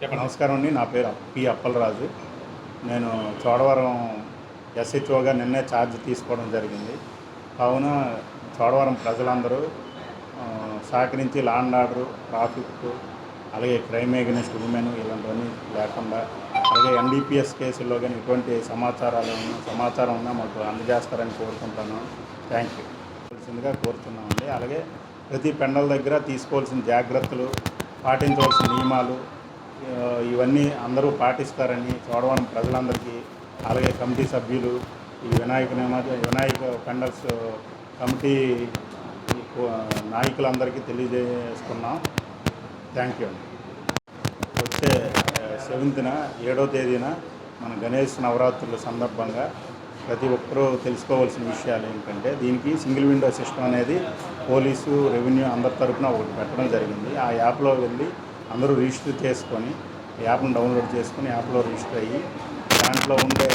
చెప్పండి. నమస్కారం అండి. నా పేరు పి అప్పలరాజు. నేను చోడవరం ఎస్హెచ్ఓగా నిన్నే ఛార్జ్ తీసుకోవడం జరిగింది. కావున చోడవరం ప్రజలందరూ సహకరించి లాండ్ ఆర్డర్ ట్రాఫిక్ అలాగే క్రైమ్ ఎగనెస్ట్ ఉమెన్ ఇలాంటివన్నీ లేకుండా అలాగే ఎన్డీపీఎస్ కేసుల్లో కానీ ఎటువంటి సమాచారాలు సమాచారం ఉన్నా మాకు అందజేస్తారని కోరుకుంటాను థ్యాంక్ యూ. కోవాల్సిందిగా కోరుతున్నామండి. అలాగే ప్రతి పెండల దగ్గర తీసుకోవాల్సిన జాగ్రత్తలు పాటించవలసిన నియమాలు ఇవన్నీ అందరూ పాటిస్తారని చోడవరం ప్రజలందరికీ అలాగే కమిటీ సభ్యులు ఈ వినాయక వినాయక కండల్స్ కమిటీ నాయకులందరికీ తెలియజేస్తున్నాం. థ్యాంక్ యూ అండి వచ్చే సెవెంత్న ఏడో తేదీన మన గణేష్ నవరాత్రుల సందర్భంగా ప్రతి ఒక్కరూ తెలుసుకోవాల్సిన విషయాలు ఏంటంటే దీనికి సింగిల్ విండో సిస్టమ్ అనేది పోలీసు రెవెన్యూ అందరి తరఫున ఒకటి పెట్టడం జరిగింది. ఆ యాప్లో వెళ్ళి అందరూ రిజిస్టర్ చేసుకొని యాప్ను డౌన్లోడ్ చేసుకొని యాప్లో రిజిస్టర్ అయ్యి దాంట్లో ఉండే